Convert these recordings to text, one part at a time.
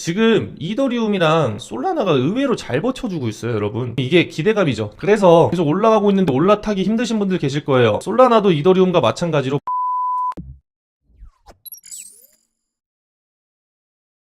지금 이더리움이랑 솔라나가 의외로 잘 버텨주고 있어요, 여러분. 이게 기대감이죠. 그래서 계속 올라가고 있는데 올라타기 힘드신 분들 계실 거예요. 솔라나도 이더리움과 마찬가지로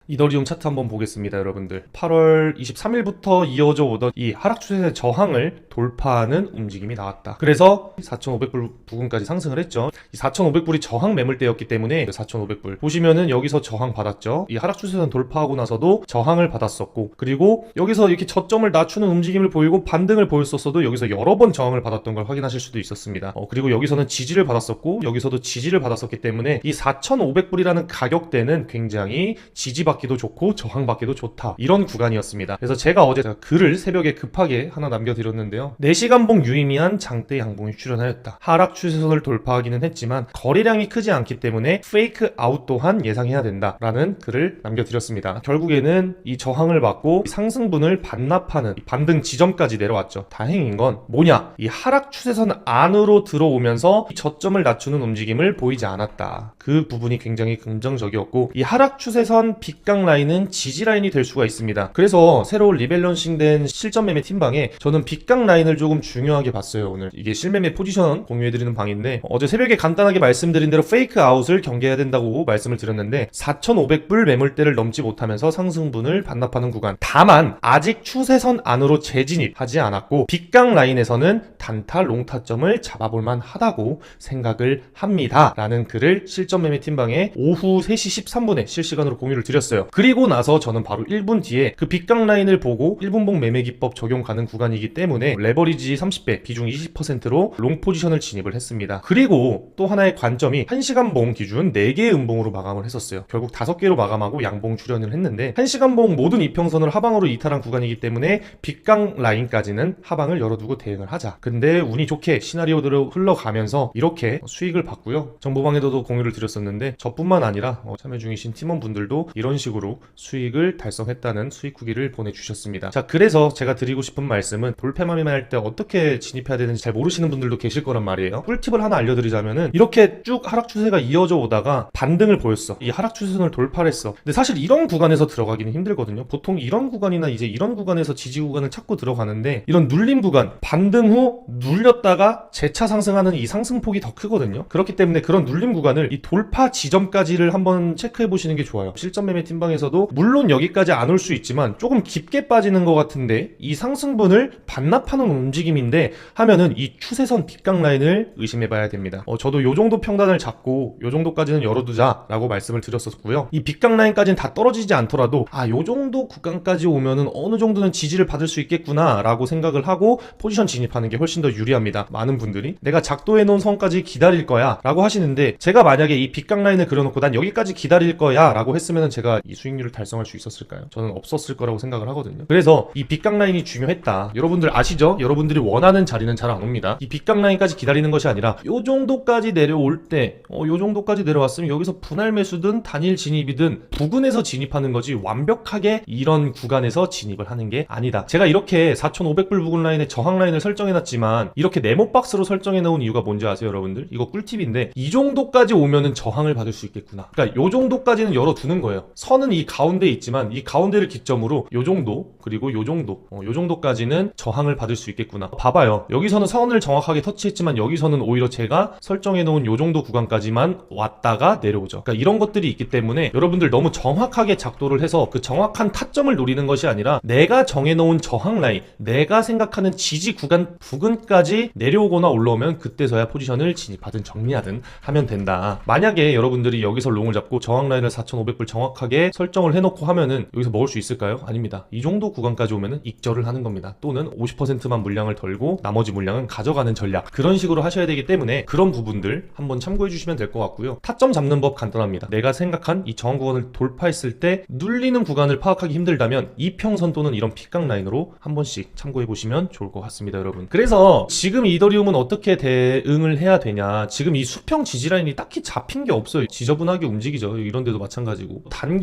이더리움 차트 한번 보겠습니다, 여러분들. 8월 23일부터 이어져 오던 이 하락 추세의 저항을 돌파하는 움직임이 나왔다. 그래서 4,500불 부근까지 상승을 했죠. 이 4,500불이 저항 매물대였기 때문에 4,500불 보시면은 여기서 저항 받았죠. 이 하락 추세선 돌파하고 나서도 저항을 받았었고, 그리고 여기서 이렇게 저점을 낮추는 움직임을 보이고 반등을 보였었어도 여기서 여러 번 저항을 받았던 걸 확인하실 수도 있었습니다. 어, 그리고 여기서는 지지를 받았었고, 여기서도 지지를 받았었기 때문에 이 4,500불이라는 가격대는 굉장히 지지받 기도 좋고 저항받기도 좋다. 이런 구간이었습니다. 그래서 제가 어제 글을 새벽에 급하게 하나 남겨드렸는데요. 4시간봉 유의미한 장대 양봉이 출현하였다. 하락 추세선을 돌파하기는 했지만 거래량이 크지 않기 때문에 페이크 아웃 또한 예상해야 된다 라는 글을 남겨드렸습니다. 결국에는 이 저항을 받고 상승분을 반납하는 이 반등 지점까지 내려왔죠. 다행인 건 뭐냐? 이 하락 추세선 안으로 들어오면서 이 저점을 낮추는 움직임을 보이지 않았다. 그 부분이 굉장히 긍정적이었고 이 하락 추세선 빗강 라인은 지지 라인이 될 수가 있습니다. 그래서 새로 리밸런싱된 실전 매매 팀방에 저는 빗강 라인을 조금 중요하게 봤어요 오늘. 이게 실매매 포지션 공유해드리는 방인데 어제 새벽에 간단하게 말씀드린 대로 페이크 아웃을 경계해야 된다고 말씀을 드렸는데 4,500불 매물대를 넘지 못하면서 상승분을 반납하는 구간. 다만 아직 추세선 안으로 재진입하지 않았고 빗강 라인에서는 단타 롱타점을 잡아볼만 하다고 생각을 합니다. 라는 글을 실전 매매 팀방에 오후 3시 13분에 실시간으로 공유를 드렸어요 그리고 나서 저는 바로 1분 뒤에 그 빗강 라인을 보고 1분봉 매매 기법 적용 가능 구간이기 때문에 레버리지 30배 비중 20%로 롱 포지션을 진입을 했습니다. 그리고 또 하나의 관점이 1시간 봉 기준 4개의 음봉으로 마감을 했었어요. 결국 5개로 마감하고 양봉 출현을 했는데 1시간 봉 모든 이평선을 하방으로 이탈한 구간이기 때문에 빗강 라인까지는 하방을 열어두고 대응을 하자. 근데 운이 좋게 시나리오대로 흘러가면서 이렇게 수익을 봤고요. 정보방에도 공유를 드렸었는데 저뿐만 아니라 어, 참여 중이신 팀원분들도 이런 식으로 수익을 달성했다는 수익 후기를 보내주셨습니다. 자, 그래서 제가 드리고 싶은 말씀은 돌패마미만 할 때 어떻게 진입해야 되는지 잘 모르시는 분들도 계실 거란 말이에요. 꿀팁을 하나 알려드리자면은 이렇게 쭉 하락 추세가 이어져 오다가 반등을 보였어. 이 하락 추세선을 돌파를 했어. 근데 사실 이런 구간에서 들어가기는 힘들거든요. 보통 이런 구간이나 이제 이런 구간에서 지지 구간을 찾고 들어가는데 이런 눌림 구간, 반등 후 눌렸다가 재차 상승하는 이 상승폭이 더 크거든요. 그렇기 때문에 그런 눌림 구간을 이 돌파 지점까지를 한번 체크해 보시는 게 좋아요. 실전 매매 팀 방에서도 물론 여기까지 안 올 수 있지만 조금 깊게 빠지는 것 같은데 이 상승분을 반납하는 움직임인데 하면은 이 추세선 빗강 라인을 의심해 봐야 됩니다. 어, 저도 요 정도 평단을 잡고 요 정도까지는 열어두자라고 말씀을 드렸었고요. 이 빗강 라인까지는 다 떨어지지 않더라도 아, 요 정도 구간까지 오면은 어느 정도는 지지를 받을 수 있겠구나라고 생각을 하고 포지션 진입하는 게 훨씬 더 유리합니다. 많은 분들이 내가 작도해 놓은 선까지 기다릴 거야라고 하시는데 제가 만약에 이 빗강 라인을 그려놓고 난 여기까지 기다릴 거야라고 했으면은 제가 이 수익률을 달성할 수 있었을까요? 저는 없었을 거라고 생각을 하거든요. 그래서 이 빗강 라인이 중요했다. 여러분들 아시죠? 여러분들이 원하는 자리는 잘 안 옵니다. 이 빗강 라인까지 기다리는 것이 아니라 요 정도까지 내려올 때, 어, 요 정도까지 내려왔으면 여기서 분할 매수든 단일 진입이든 부근에서 진입하는 거지 완벽하게 이런 구간에서 진입을 하는 게 아니다. 제가 이렇게 4,500불 부근 라인에 저항 라인을 설정해놨지만 이렇게 네모 박스로 설정해 놓은 이유가 뭔지 아세요, 여러분들? 이거 꿀팁인데 이 정도까지 오면은 저항을 받을 수 있겠구나. 그러니까 요 정도까지는 열어두는 거예요. 선은 이 가운데 있지만 이 가운데를 기점으로 요 정도 그리고 요 정도, 어, 요 정도까지는 저항을 받을 수 있겠구나. 봐봐요. 여기서는 선을 정확하게 터치했지만 여기서는 오히려 제가 설정해 놓은 요 정도 구간까지만 왔다가 내려오죠. 그러니까 이런 것들이 있기 때문에 여러분들 너무 정확하게 작도를 해서 그 정확한 타점을 노리는 것이 아니라 내가 정해 놓은 저항 라인, 내가 생각하는 지지 구간 부근까지 내려오거나 올라오면 그때서야 포지션을 진입하든 정리하든 하면 된다. 만약에 여러분들이 여기서 롱을 잡고 저항 라인을 4,500불 정확하게 설정을 해놓고 하면은 여기서 먹을 수 있을까요? 아닙니다. 이 정도 구간까지 오면은 익절을 하는 겁니다. 또는 50%만 물량을 덜고 나머지 물량은 가져가는 전략 그런 식으로 하셔야 되기 때문에 그런 부분들 한번 참고해 주시면 될 것 같고요. 타점 잡는 법 간단합니다. 내가 생각한 이 저항 구간을 돌파했을 때 눌리는 구간을 파악하기 힘들다면 이평선 또는 이런 픽강 라인으로 한 번씩 참고해 보시면 좋을 것 같습니다, 여러분. 그래서 지금 이더리움은 어떻게 대응을 해야 되냐? 지금 이 수평 지지 라인이 딱히 잡힌 게 없어요. 지저분하게 움직이죠. 이런 데도 마찬가지고 단기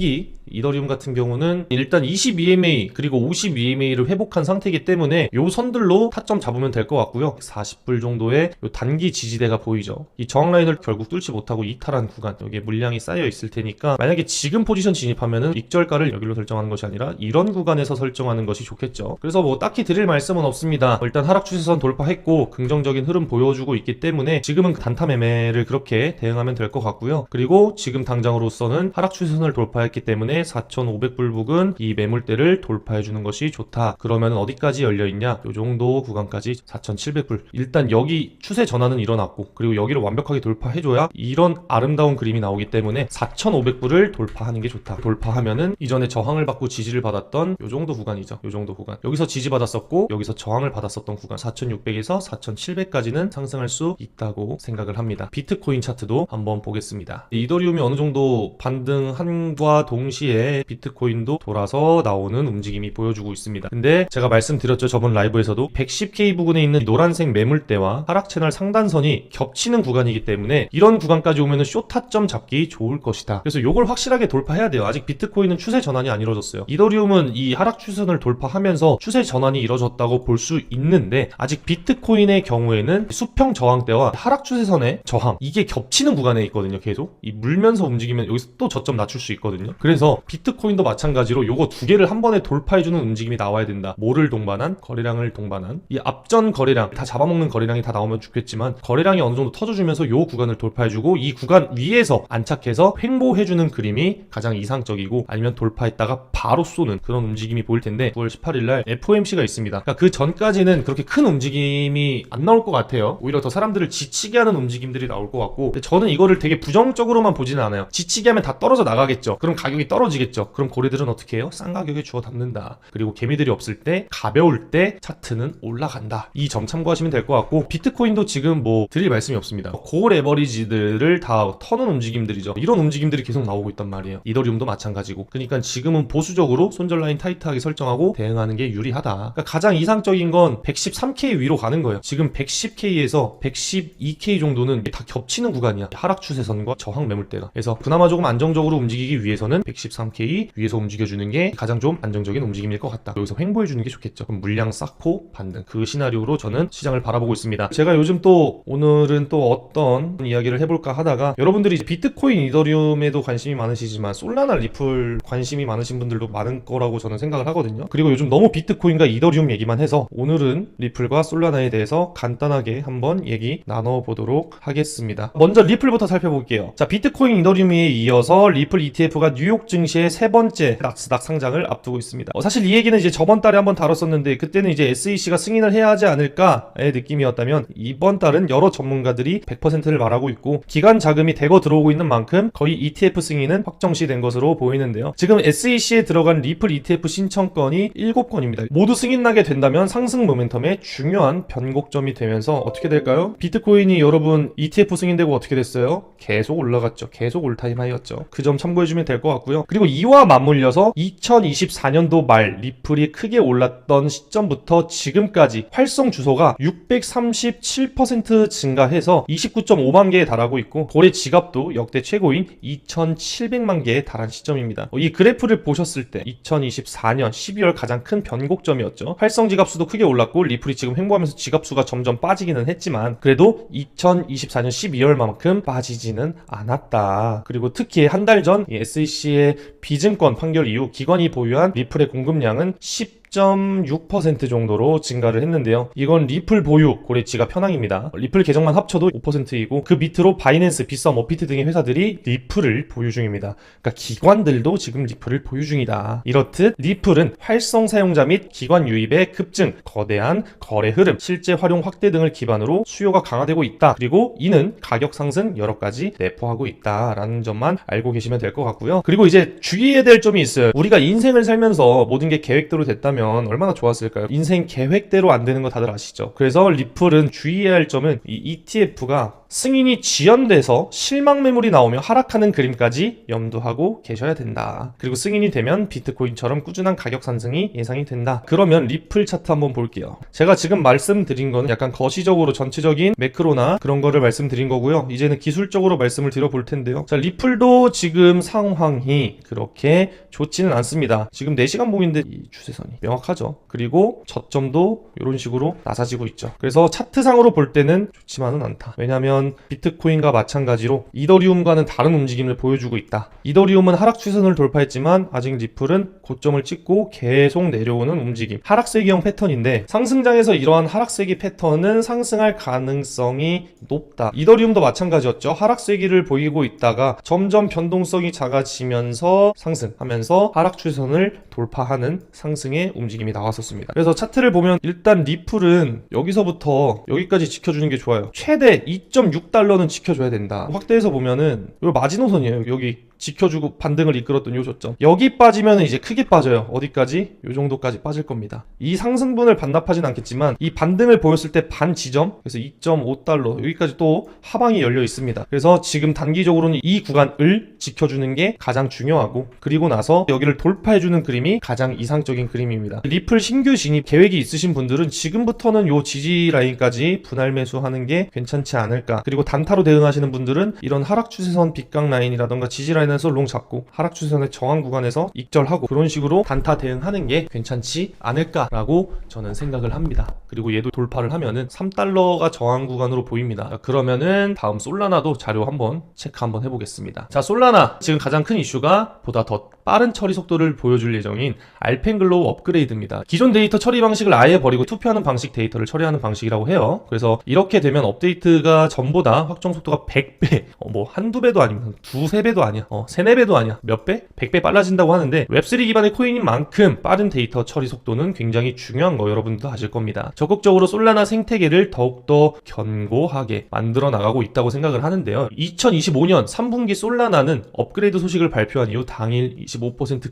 이더리움 같은 경우는 일단 22MA 그리고 52MA를 회복한 상태이기 때문에 요 선들로 타점 잡으면 될 것 같고요. 40불 정도의 요 단기 지지대가 보이죠. 이 저항 라인을 결국 뚫지 못하고 이탈한 구간 여기에 물량이 쌓여 있을 테니까 만약에 지금 포지션 진입하면은 익절가를 여기로 설정하는 것이 아니라 이런 구간에서 설정하는 것이 좋겠죠. 그래서 뭐 딱히 드릴 말씀은 없습니다. 일단 하락 추세선 돌파했고 긍정적인 흐름 보여주고 있기 때문에 지금은 단타 매매를 그렇게 대응하면 될 것 같고요. 그리고 지금 당장으로서는 하락 추세선을 돌파 했기 때문에 4,500불 부근 이 매물대를 돌파해 주는 것이 좋다. 그러면 어디까지 열려 있냐? 요 정도 구간까지 4,700불. 일단 여기 추세 전환은 일어났고 그리고 여기를 완벽하게 돌파해 줘야 이런 아름다운 그림이 나오기 때문에 4,500불을 돌파하는 게 좋다. 돌파하면은 이전에 저항을 받고 지지를 받았던 요 정도 구간이죠. 요 정도 구간. 여기서 지지 받았었고 여기서 저항을 받았었던 구간 4,600에서 4,700까지는 상승할 수 있다고 생각을 합니다. 비트코인 차트도 한번 보겠습니다. 이더리움이 어느 정도 반등함과 동시에 비트코인도 돌아서 나오는 움직임이 보여주고 있습니다. 근데 제가 말씀드렸죠. 저번 라이브에서도 110K 부근에 있는 노란색 매물대와 하락 채널 상단선이 겹치는 구간이기 때문에 이런 구간까지 오면은 쇼타점 잡기 좋을 것이다. 그래서 이걸 확실하게 돌파해야 돼요. 아직 비트코인은 추세 전환이 안 이루어졌어요. 이더리움은 이 하락 추세선을 돌파하면서 추세 전환이 이루어졌다고 볼 수 있는데 아직 비트코인의 경우에는 수평 저항대와 하락 추세선의 저항 이게 겹치는 구간에 있거든요. 계속 이 물면서 움직이면 여기서 또 저점 낮출 수 있거든요. 그래서 비트코인도 마찬가지로 요거 두 개를 한 번에 돌파해주는 움직임이 나와야 된다. 뭐를 동반한 거래량을 동반한 이 앞전 거래량 다 잡아먹는 거래량이 다 나오면 좋겠지만 거래량이 어느 정도 터져주면서 요 구간을 돌파해주고 이 구간 위에서 안착해서 횡보해주는 그림이 가장 이상적이고 아니면 돌파했다가 바로 쏘는 그런 움직임이 보일 텐데 9월 18일 날 FOMC가 있습니다. 그러니까 그 전까지는 그렇게 큰 움직임이 안 나올 것 같아요. 오히려 더 사람들을 지치게 하는 움직임들이 나올 것 같고 저는 이거를 되게 부정적으로만 보지는 않아요. 지치게 하면 다 떨어져 나가겠죠. 그럼 가격이 떨어지겠죠. 그럼 고래들은 어떻게 해요? 싼 가격에 주워 담는다. 그리고 개미들이 없을 때 가벼울 때 차트는 올라간다. 이 점 참고하시면 될 것 같고 비트코인도 지금 뭐 드릴 말씀이 없습니다. 고 레버리지들을 다 터는 움직임들이죠. 이런 움직임들이 계속 나오고 있단 말이에요. 이더리움도 마찬가지고. 그러니까 지금은 보수적으로 손절 라인 타이트하게 설정하고 대응하는 게 유리하다. 그러니까 가장 이상적인 건 113K 위로 가는 거예요. 지금 110K에서 112K 정도는 다 겹치는 구간이야. 하락 추세선과 저항 매물대가. 그래서 그나마 조금 안정적으로 움직이기 위해서는 113K 위에서 움직여주는 게 가장 좀 안정적인 움직임일 것 같다. 여기서 횡보해주는 게 좋겠죠. 그럼 물량 쌓고 반등. 그 시나리오로 저는 시장을 바라보고 있습니다. 제가 요즘 또 오늘은 또 어떤 이야기를 해볼까 하다가 여러분들이 비트코인, 이더리움에도 관심이 많으시지만 솔라나 리플 관심이 많으신 분들도 많은 거라고 저는 생각을 하거든요. 그리고 요즘 너무 비트코인과 이더리움 얘기만 해서 오늘은 리플과 솔라나에 대해서 간단하게 한번 얘기 나눠보도록 하겠습니다. 먼저 리플부터 살펴볼게요. 자, 비트코인, 이더리움에 이어서 리플 ETF가 뉴욕 증시의 세 번째 나스닥 상장을 앞두고 있습니다. 어, 사실 이 얘기는 이제 저번 달에 한번 다뤘었는데 그때는 이제 SEC가 승인을 해야 하지 않을까의 느낌이었다면 이번 달은 여러 전문가들이 100%를 말하고 있고 기간 자금이 대거 들어오고 있는 만큼 거의 ETF 승인은 확정시된 것으로 보이는데요. 지금 SEC에 들어간 리플 ETF 신청건이 7건입니다. 모두 승인나게 된다면 상승 모멘텀의 중요한 변곡점이 되면서 어떻게 될까요? 비트코인이 여러분 ETF 승인되고 어떻게 됐어요? 계속 올라갔죠. 계속 올타임 하이였죠. 그 점 참고해주면 될 것 같고요. 그리고 이와 맞물려서 2024년도 말 리플이 크게 올랐던 시점부터 지금까지 활성 주소가 637% 증가해서 29.5만 개에 달하고 있고 고래 지갑도 역대 최고인 2,700만 개에 달한 시점입니다. 어, 이 그래프를 보셨을 때 2024년 12월 가장 큰 변곡점이었죠. 활성 지갑 수도 크게 올랐고 리플이 지금 횡보하면서 지갑 수가 점점 빠지기는 했지만 그래도 2024년 12월만큼 빠지지는 않았다. 그리고 특히 한 달 전 SEC 의 비증권 판결 이후 기관이 보유한 리플의 공급량은 10 10.6% 정도로 증가를 했는데요. 이건 리플 보유 고래 지갑 현황입니다. 리플 계정만 합쳐도 5%이고 그 밑으로 바이낸스, 비썸, 어피트 등의 회사들이 리플을 보유 중입니다. 그러니까 기관들도 지금 리플을 보유 중이다. 이렇듯 리플은 활성 사용자 및 기관 유입의 급증, 거대한 거래 흐름, 실제 활용 확대 등을 기반으로 수요가 강화되고 있다. 그리고 이는 가격 상승 여러 가지 내포하고 있다라는 점만 알고 계시면 될 것 같고요. 그리고 이제 주의해야 될 점이 있어요. 우리가 인생을 살면서 모든 게 계획대로 됐다면 됐으면 얼마나 좋았을까요? 인생 계획대로 안 되는 거 다들 아시죠? 그래서 리플은 주의해야 할 점은 이 ETF가 승인이 지연돼서 실망 매물이 나오며 하락하는 그림까지 염두하고 계셔야 된다. 그리고 승인이 되면 비트코인처럼 꾸준한 가격 상승이 예상이 된다. 그러면 리플 차트 한번 볼게요. 제가 지금 말씀드린 거는 약간 거시적으로 전체적인 매크로나 그런 거를 말씀드린 거고요. 이제는 기술적으로 말씀을 드려볼 텐데요. 자, 리플도 지금 상황이 그렇게 좋지는 않습니다. 지금 4시간 봉인데 이 추세선이 명확하죠. 그리고 저점도 이런 식으로 낮아지고 있죠. 그래서 차트상으로 볼 때는 좋지만은 않다. 왜냐하면 비트코인과 마찬가지로 이더리움과는 다른 움직임을 보여주고 있다. 이더리움은 하락 추세선을 돌파했지만 아직 리플은 고점을 찍고 계속 내려오는 움직임. 하락세기형 패턴인데 상승장에서 이러한 하락세기 패턴은 상승할 가능성이 높다. 이더리움도 마찬가지였죠. 하락세기를 보이고 있다가 점점 변동성이 작아지면서 상승하면서 하락 추세선을 돌파하는 상승의 움직임이 나왔었습니다. 그래서 차트를 보면 일단 리플은 여기서부터 여기까지 지켜주는 게 좋아요. 최대 2.6달러는 지켜줘야 된다. 확대해서 보면은 요 마지노선이에요. 여기 지켜주고 반등을 이끌었던 요 저점. 여기 빠지면 이제 크게 빠져요. 어디까지? 요 정도까지 빠질 겁니다. 이 상승분을 반납하진 않겠지만 이 반등을 보였을 때 반 지점 그래서 2.5달러 여기까지 또 하방이 열려 있습니다. 그래서 지금 단기적으로는 이 구간을 지켜주는 게 가장 중요하고 그리고 나서 여기를 돌파해주는 그림이 가장 이상적인 그림입니다. 리플 신규 진입 계획이 있으신 분들은 지금부터는 요 지지 라인까지 분할 매수하는 게 괜찮지 않을까. 그리고 단타로 대응하시는 분들은 이런 하락 추세선 빗각 라인이라던가 지지 라인 에서 롱 잡고 하락 추세선의 저항 구간에서 익절하고 그런 식으로 단타 대응하는 게 괜찮지 않을까라고 저는 생각을 합니다. 그리고 얘도 돌파를 하면은 3달러가 저항 구간으로 보입니다. 자, 그러면은 다음 솔라나도 자료 한번 체크 한번 해보겠습니다. 자, 솔라나 지금 가장 큰 이슈가 보다 더 빠른 처리 속도를 보여줄 예정인 알펜글로우 업그레이드입니다. 기존 데이터 처리 방식을 아예 버리고 투표하는 방식 데이터를 처리하는 방식이라고 해요. 그래서 이렇게 되면 업데이트가 전보다 확정 속도가 100배, 어, 뭐 한두 배도 아니면 두세 배도 아니야. 어, 세네 배도 아니야. 몇 배? 100배 빨라진다고 하는데 웹3 기반의 코인인 만큼 빠른 데이터 처리 속도는 굉장히 중요한 거 여러분도 아실 겁니다. 적극적으로 솔라나 생태계를 더욱더 견고하게 만들어 나가고 있다고 생각을 하는데요. 2025년 3분기 솔라나는 업그레이드 소식을 발표한 이후 당일 25%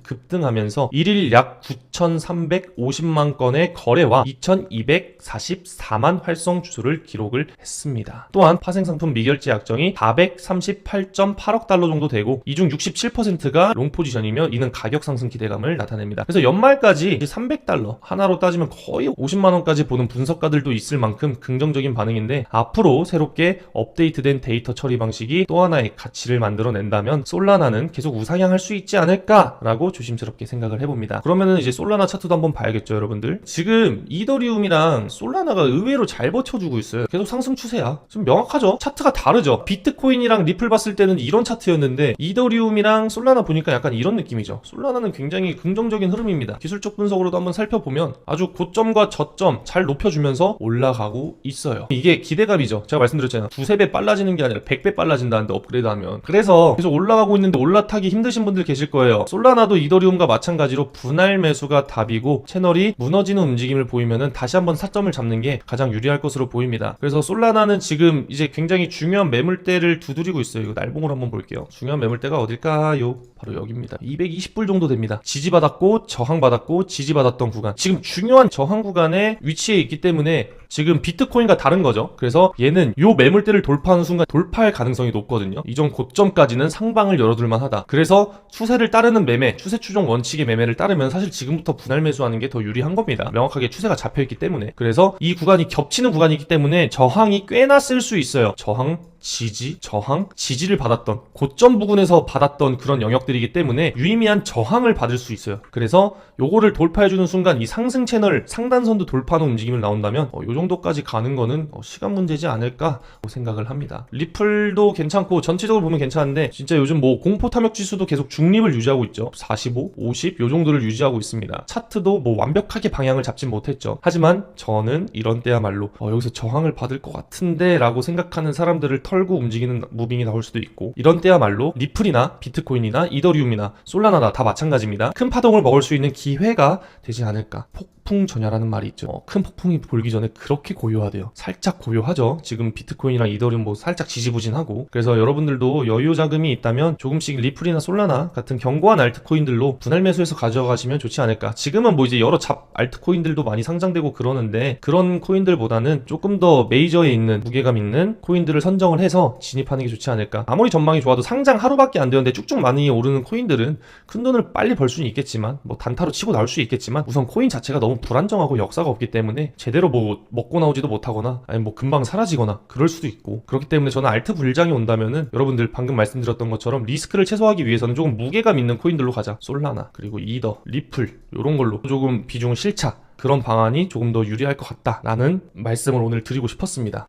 급등하면서 1일 약 9,350만 건의 거래와 2,244만 활성 주소를 기록을 했습니다. 또한 파생 상품 미결제 약정이 438.8억 달러 정도 되고 이 중 67%가 롱 포지션이며 이는 가격 상승 기대감을 나타냅니다. 그래서 연말까지 300달러 하나로 따지면 거의 50만 원까지 보는 분석가들도 있을 만큼 긍정적인 반응인데 앞으로 새롭게 업데이트된 데이터 처리 방식이 또 하나의 가치를 만들어낸다면 솔라나는 계속 우상향할 수 있지 않을까 라고 조심스럽게 생각을 해봅니다. 그러면은 이제 솔라나 차트도 한번 봐야겠죠, 여러분들. 지금 이더리움이랑 솔라나가 의외로 잘 버텨주고 있어요. 계속 상승 추세야. 좀 명확하죠? 차트가 다르죠. 비트코인이랑 리플 봤을 때는 이런 차트였는데 이더리움이랑 솔라나 보니까 약간 이런 느낌이죠. 솔라나는 굉장히 긍정적인 흐름입니다. 기술적 분석으로도 한번 살펴보면 아주 고점과 저점 잘 높여주면서 올라가고 있어요. 이게 기대감이죠. 제가 말씀드렸잖아요. 두세 배 빨라지는 게 아니라 100배 빨라진다는데 업그레이드 하면. 그래서 계속 올라가고 있는데 올라타기 힘드신 분들 계실 거예요. 솔라나도 이더리움과 마찬가지로 분할 매수가 답이고 채널이 무너지는 움직임을 보이면은 다시 한번 사점을 잡는 게 가장 유리할 것으로 보입니다. 그래서 솔라나는 지금 이제 굉장히 중요한 매물대를 두드리고 있어요. 이거 날봉을 한번 볼게요. 중요한 매물대가 어딜까요? 바로 여기입니다. 220불 정도 됩니다. 지지받았고 저항받았고 지지받았던 구간. 지금 중요한 저항 구간에 위치해 있기 때문에 지금 비트코인과 다른 거죠. 그래서 얘는 요 매물대를 돌파하는 순간 돌파할 가능성이 높거든요. 이전 고점까지는 상방을 열어둘 만 하다. 그래서 추세를 따르는 매매, 추세 추종 원칙의 매매를 따르면 사실 지금부터 분할 매수하는 게 더 유리한 겁니다. 명확하게 추세가 잡혀 있기 때문에. 그래서 이 구간이 겹치는 구간이기 때문에 저항이 꽤나 쓸 수 있어요. 저항, 지지, 저항, 지지를 받았던 고점 부근에서 받았던 그런 영역들이기 때문에 유의미한 저항을 받을 수 있어요. 그래서 요거를 돌파해주는 순간 이 상승 채널 상단선도 돌파하는 움직임을 나온다면 어, 요 정도까지 가는 거는 어, 시간 문제지 않을까 생각을 합니다. 리플도 괜찮고 전체적으로 보면 괜찮은데 진짜 요즘 뭐 공포 탐욕 지수도 계속 중립을 유지하고 있죠. 45, 50 요 정도를 유지하고 있습니다. 차트도 뭐 완벽하게 방향을 잡진 못했죠. 하지만 저는 이런 때야말로 어, 여기서 저항을 받을 것 같은데 라고 생각하는 사람들을 털고 움직이는 무빙이 나올 수도 있고 이런 때야말로 리플이나 비트코인이나 이더리움이나 솔라나나 다 마찬가지입니다. 큰 파동을 먹을 수 있는 기회가 되지 않을까. 폭 폭풍 전야라는 말이 있죠. 어, 큰 폭풍이 불기 전에 그렇게 고요하대요. 살짝 고요하죠. 지금 비트코인이랑 이더리움 뭐 살짝 지지부진하고. 그래서 여러분들도 여유 자금이 있다면 조금씩 리플이나 솔라나 같은 견고한 알트코인들로 분할 매수해서 가져가시면 좋지 않을까. 지금은 뭐 이제 여러 잡 알트코인들도 많이 상장되고 그러는데 그런 코인들보다는 조금 더 메이저에 있는 무게감 있는 코인들을 선정을 해서 진입하는 게 좋지 않을까. 아무리 전망이 좋아도 상장 하루밖에 안 되는데 쭉쭉 많이 오르는 코인들은 큰 돈을 빨리 벌 수는 있겠지만 뭐 단타로 치고 나올 수 있겠지만 우선 코인 자체가 너무 불안정하고 역사가 없기 때문에 제대로 뭐 먹고 나오지도 못하거나 아니 뭐 금방 사라지거나 그럴 수도 있고 그렇기 때문에 저는 알트 불장이 온다면은 여러분들 방금 말씀드렸던 것처럼 리스크를 최소화하기 위해서는 조금 무게감 있는 코인들로 가자 솔라나 그리고 이더 리플 이런 걸로 조금 비중을 실차 그런 방안이 조금 더 유리할 것 같다라는 말씀을 오늘 드리고 싶었습니다.